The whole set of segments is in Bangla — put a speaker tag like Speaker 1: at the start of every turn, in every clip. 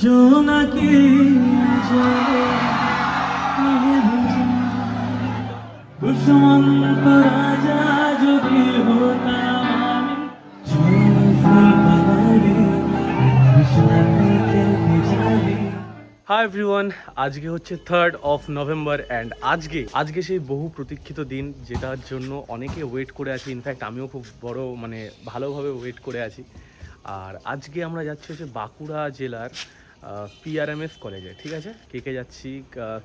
Speaker 1: জোনাকি কুসুমন্ত রাজা যদি হতাম আমি ফুল বাগানে হাই এভরিওয়ান আজকে হচ্ছে থার্ড অফ নভেম্বর অ্যান্ড আজকে আজকে সেই বহু প্রতীক্ষিত দিন যেটার জন্য অনেকে ওয়েট করে আছি। ইনফ্যাক্ট আমিও খুব বড় মানে ভালোভাবে ওয়েট করে আছি। আর আজকে আমরা যাচ্ছি হচ্ছে বাঁকুড়া জেলার পিআরএমএস কলেজে ঠিক আছে? কে কে যাচ্ছি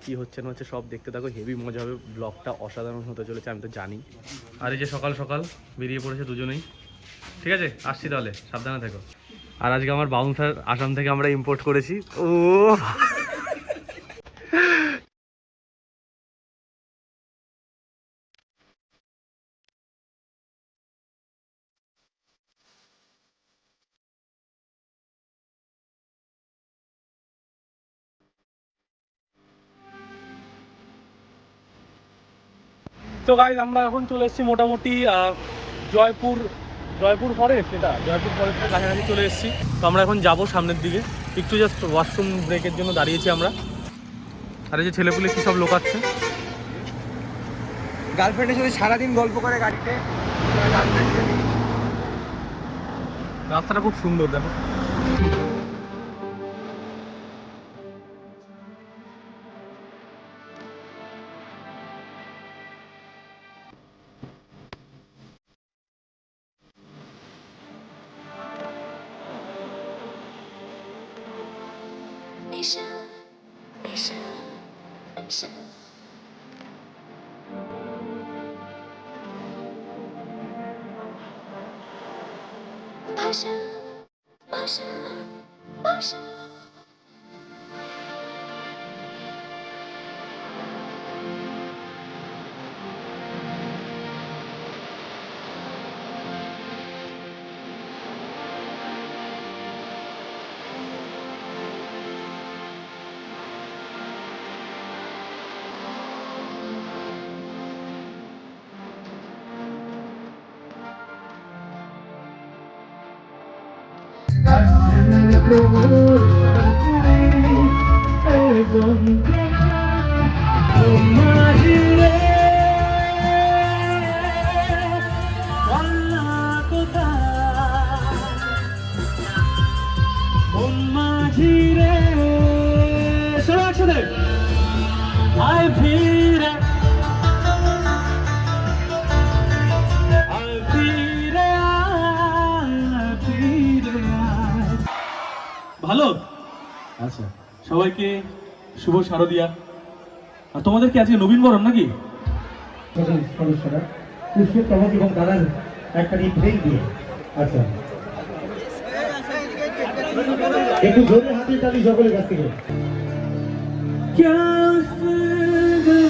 Speaker 1: কি হচ্ছে না হচ্ছে সব দেখতে থাকো। হেভি মজা হবে ব্লগটা অসাধারণ হতে চলেছে, আমি তো জানি। আর এই যে সকাল সকাল বেরিয়ে পড়েছে দুজনেই। ঠিক আছে? আসছি তাহলে, সাবধানে থেকো। আর আজকে আমার বাউন্সার আসাম থেকে আমরা ইম্পোর্ট করেছি। ও। তো গাইজ আমরা এখন চলে এসেছি মোটামুটি জয়পুর জয়পুর ফরেস্ট এটা? জয়পুর ফরেস্টের কাছাকাছি চলে এসেছি। তো আমরা এখন যাব সামনের দিকে। একটু জাস্ট ওয়াশরুম ব্রেকের জন্য দাঁড়িয়েছি আমরা। আর এই যে ছেলেপুলে কী সব লোক আছে?
Speaker 2: গার্লফ্রেন্ডের সাথে সারাদিন গল্প করে গাড়িতে
Speaker 1: রাস্তাটা খুব সুন্দর দেখো। đôi tay em ভালো আচ্ছা সবাইকে শুভ শারদিয়া আর তোমাদের কি আজকে নবীন বরণ নাকি
Speaker 3: সকল সদস্যরা পুষ্পের প্রভাব এবং দাদার একটা ব্রেক দিয়ে আচ্ছা একটু জোরে হাতে তালি সকলের কাছ থেকে
Speaker 1: क्या सजनी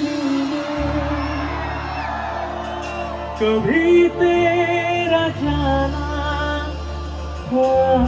Speaker 1: कभी तेरा जाना हुआ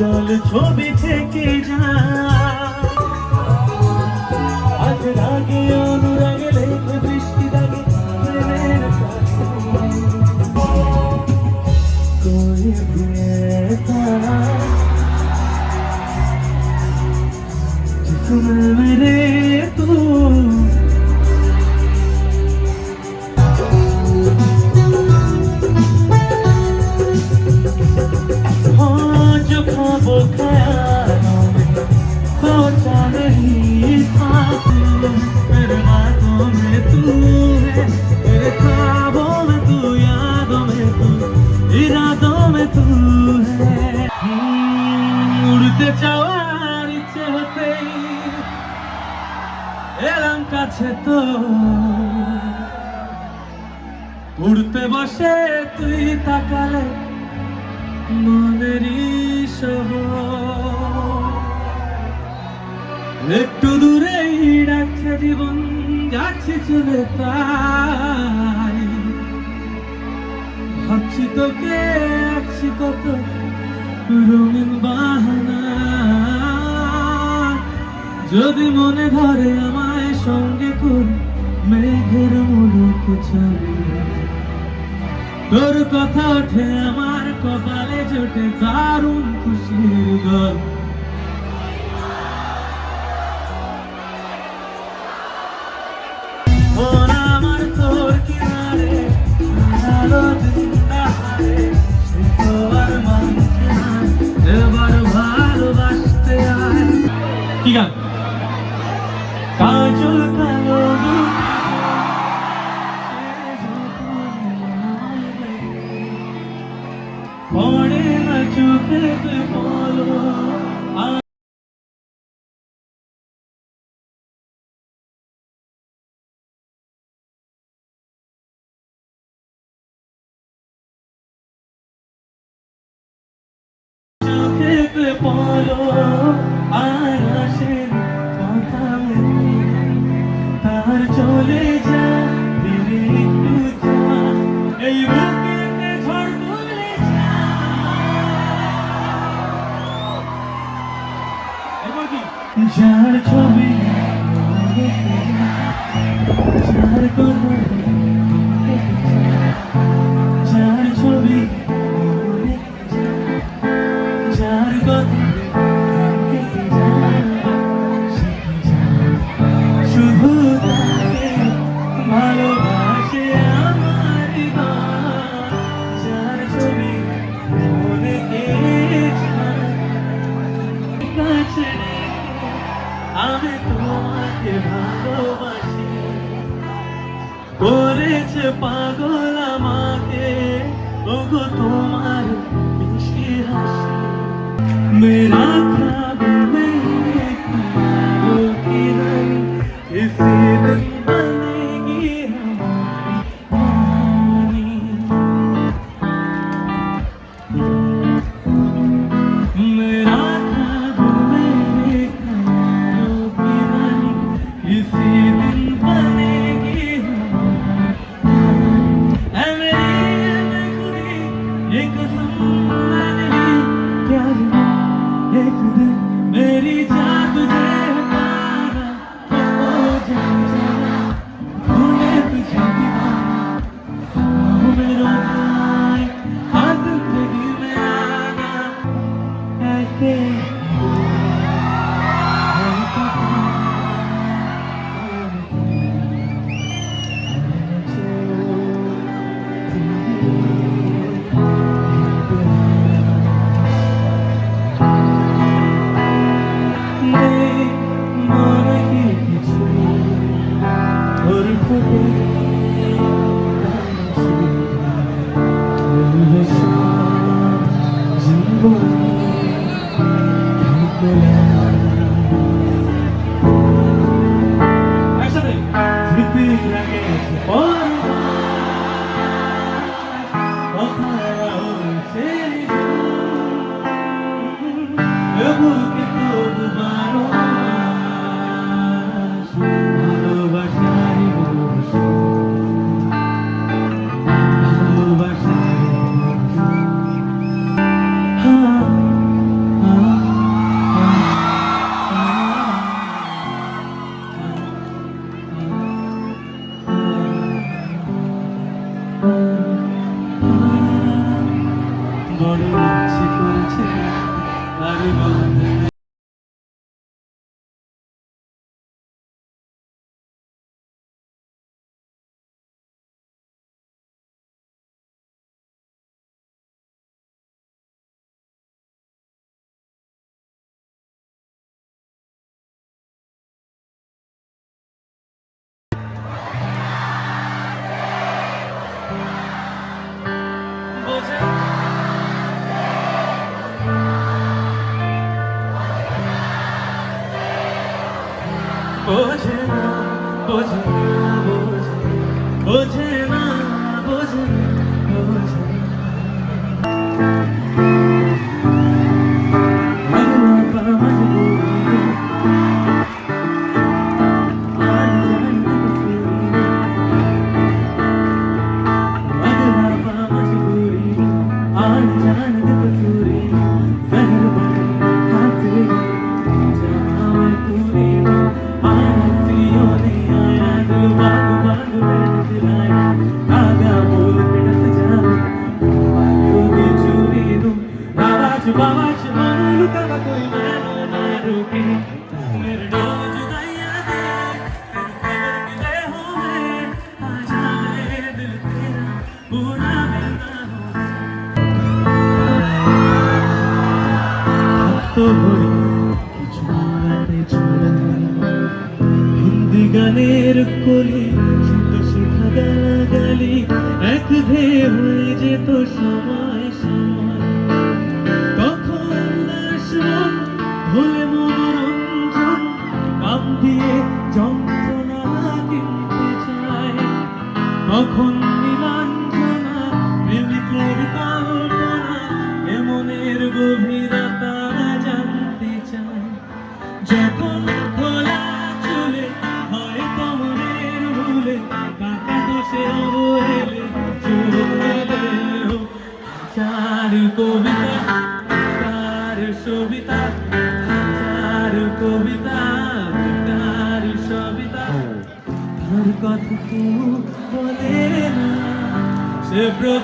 Speaker 1: জল ছবি থেকে যায়। যাওয়ার ইচ্ছে হতে এলাম কাছে তো। উড়তে বসে তুই তাকালে মনেরই সহ একটু দূরেই ডাকছে জীবন, যাচ্ছে চলে তাই। ভাবছি তোকে আছি কত রঙিন যদি মনে ধরে আমায় সঙ্গে কর মেঘের মুলুক তোর কথা ওঠে, আমার কপালে জোটে দারুণ খুশির গল্প। আমার তোর কিনারে এবার ভালোবাসতে আয়। কি গান? কাজল কালো পড়ে বড় ইচ্ছে করেছে আর বলতে কোলে শত সুখা গালাগালি এক ধে হয়ে যেত সব।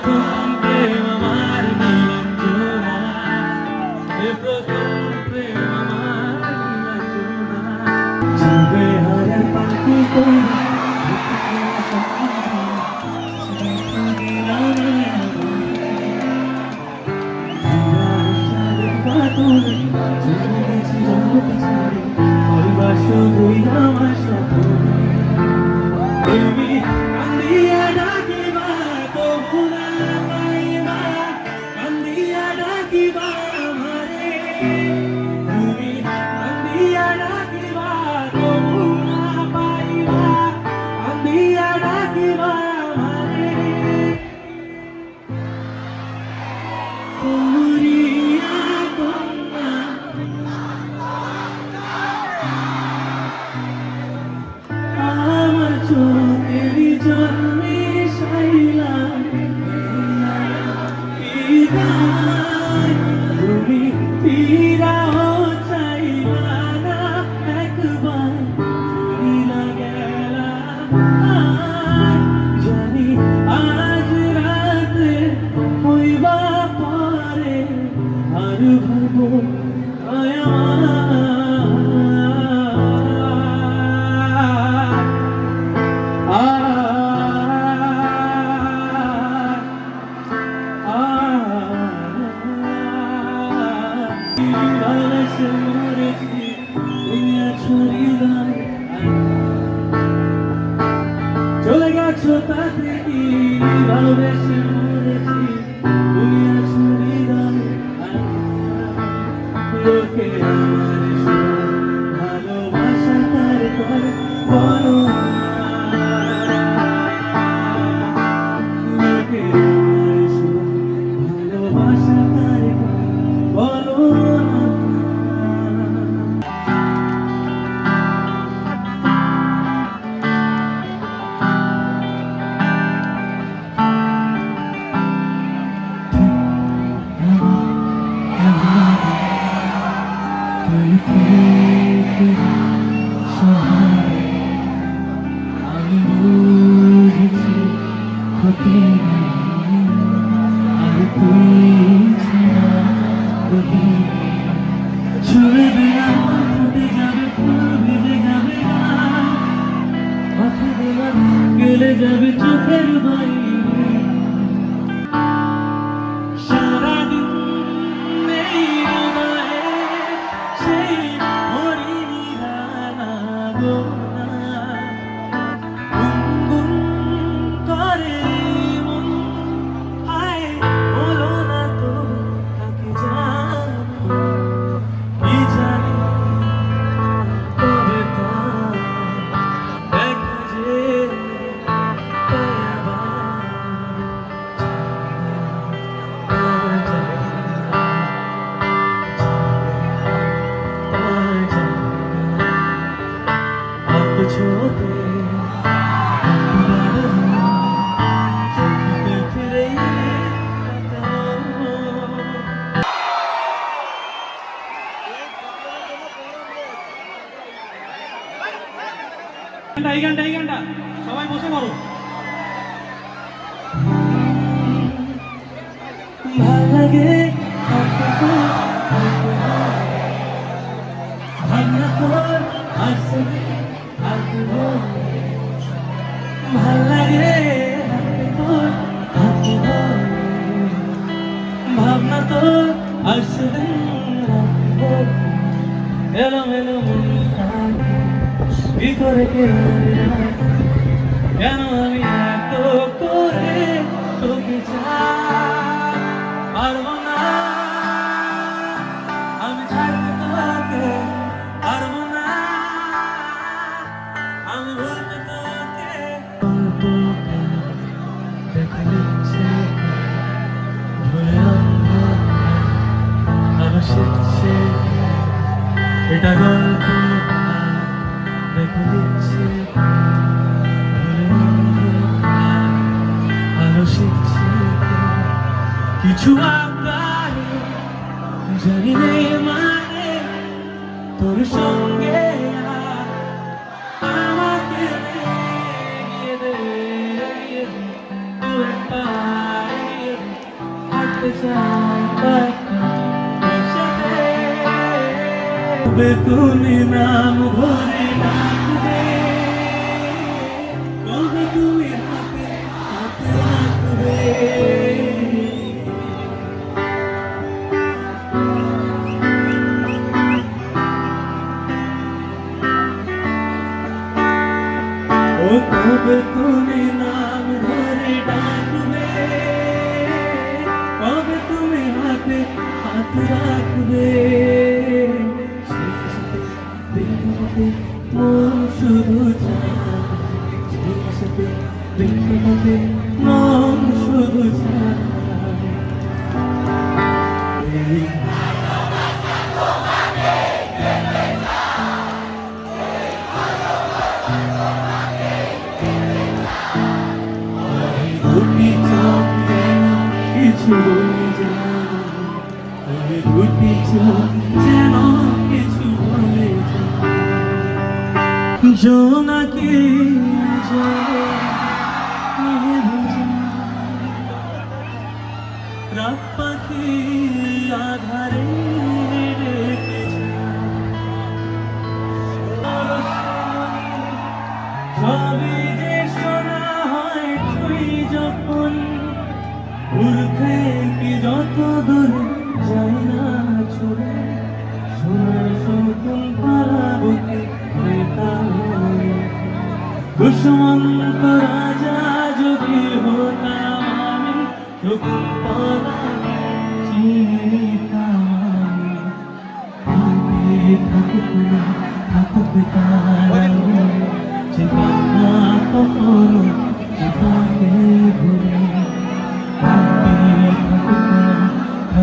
Speaker 1: Thank. এই গানটা এই গানটা। সবাই বসে পড়ো। ভালো লাগে আসবে ভিতরে কেন আমি এত করে তোকে পারব না আমি ছাড়তে তোকে পারব না আমি ভুলতে তোকে এটা গল্প কিছু আকার জানি নেই মানে তোর সঙ্গে আমাকে হাঁটতে চাই তুমি নাম ভরে ডাকবে। তবে তুমি হাতে হাতে রাখবে তবে তুমি নাম ধরে ডাকবে তবে তুমি হাতে হাত রাখবে মন শুধু চায় উর্ধে কি যত দূরে যাই না ছুড়ে সোনার সতুন পালাবতে দুষ্মন্ত রাজা যদি হতাম আমি তাকে ভুলে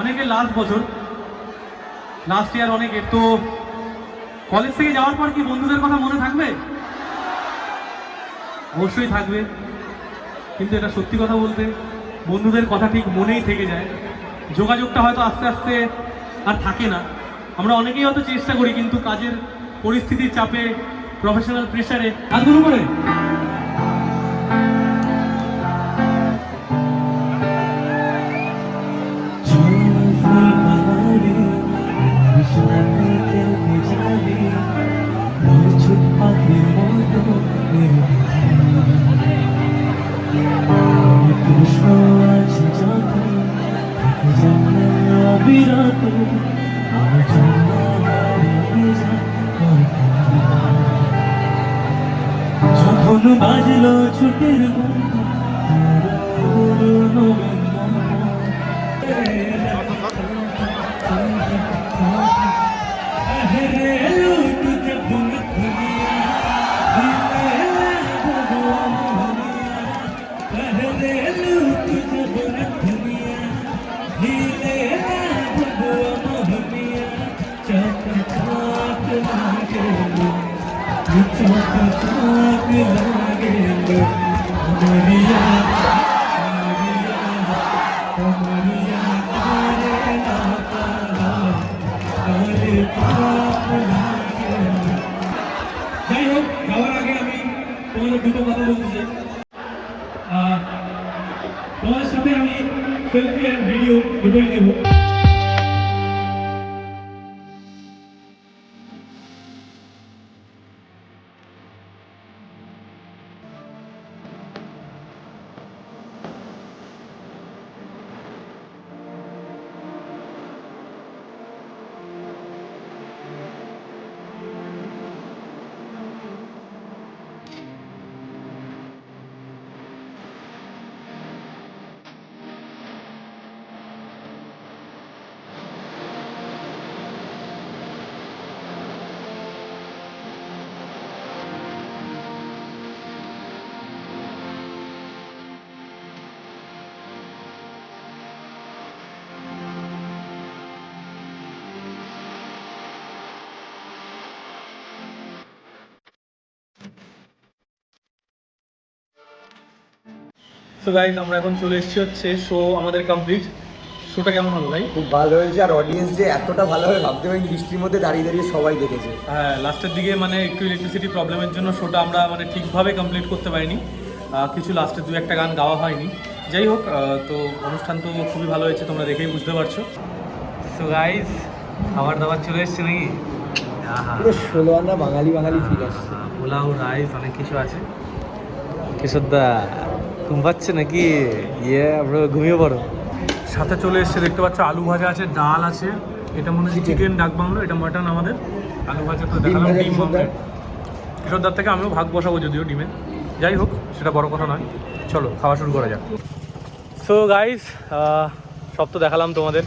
Speaker 4: অনেকে লাস্ট বছর লাস্ট ইয়ার অনেকের তো কলেজ থেকে যাওয়ার পর কি বন্ধুদের কথা মনে থাকবে? অবশ্যই থাকবে, কিন্তু এটা সত্যি কথা বলতে বন্ধুদের কথা ঠিক মনেই থেকে যায়। যোগাযোগটা হয়তো আস্তে আস্তে আর থাকে না। আমরা অনেকেই হয়তো চেষ্টা করি কিন্তু কাজের পরিস্থিতির চাপে প্রফেশনাল প্রেশারে হাতগুলো করে
Speaker 1: বিরত আমার জন্য হারিয়ে যায় যখন বাজলো ছুটির ঘণ্টা পুরনো নবীন তো গাইজ আমরা এখন চলে এসেছি হচ্ছে শো আমাদের কমপ্লিট শোটা কেমন হলো ভাই?
Speaker 2: খুব ভালো হয়েছে আর অডিয়েন্স যে এতটা ভালো হবে ভাবতে পারি বৃষ্টির মধ্যে দাঁড়িয়ে দাঁড়িয়ে সবাই দেখেছে।
Speaker 1: হ্যাঁ লাস্টের দিকে মানে একটু ইলেকট্রিসিটি প্রবলেমের জন্য শোটা আমরা মানে ঠিকভাবে কমপ্লিট করতে পারিনি। কিছু লাস্টের দু একটা গান গাওয়া হয়নি। যাই হোক তো অনুষ্ঠান তো খুবই ভালো হয়েছে তোমরা দেখেই বুঝতে পারছ। সো গাইজ খাবার দাবার চলে এসছে নাকি?
Speaker 2: পুরো ষোলো আনা বাঙালি বাঙালি ফিল আসছে।
Speaker 1: পোলাও রাইস অনেক কিছু আছে। কিশোরদা। ঘুম পাচ্ছে নাকি? ইয়ে আমরা ঘুমিয়ে পড়ো। সাথে চলে এসছে দেখতে পাচ্ছ আলু ভাজা আছে ডাল আছে। এটা মনে হচ্ছে চিকেন ডাক বাংলো এটা মাটন আমাদের। আলু ভাজা তো দেখালাম ডিম। অমলেট কিশোরদার থেকে আমিও ভাগ বসাবো যদিও ডিমে। যাই হোক সেটা বড় কথা নয়। চলো খাওয়া শুরু করা যাক। সো গাইস সব তো দেখালাম তোমাদের।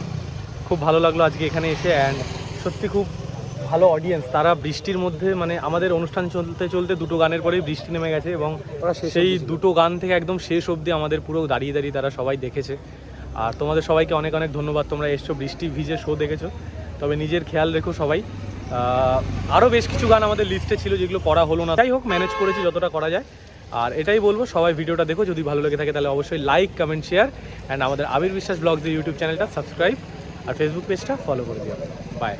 Speaker 1: খুব ভালো লাগল আজকে এখানে এসে অ্যান্ড সত্যি খুব ভালো অডিয়েন্স তারা বৃষ্টির মধ্যে মানে আমাদের অনুষ্ঠান চলতে চলতে দুটো গানের পরেই বৃষ্টি নেমে গেছে এবং সেই দুটো গান থেকে একদম শেষ অবধি আমাদের পুরো দাঁড়িয়ে দাঁড়িয়ে তারা সবাই দেখেছে। আর তোমাদের সবাইকে অনেক অনেক ধন্যবাদ। তোমরা এসছো বৃষ্টি ভিজে শো দেখেছ। তবে নিজের খেয়াল রেখো সবাই। আরও বেশ কিছু গান আমাদের লিস্টে ছিল যেগুলো করা হলো না। যাই হোক ম্যানেজ করেছি যতটা করা যায়। আর এটাই বলব সবাই ভিডিওটা দেখো। যদি ভালো লেগে থাকে তাহলে অবশ্যই লাইক কমেন্ট শেয়ার অ্যান্ড আমাদের আবির বিশ্বাস ব্লগস ইউটিউব চ্যানেলটা সাবস্ক্রাইব আর ফেসবুক পেজটা ফলো করে দিও। বাই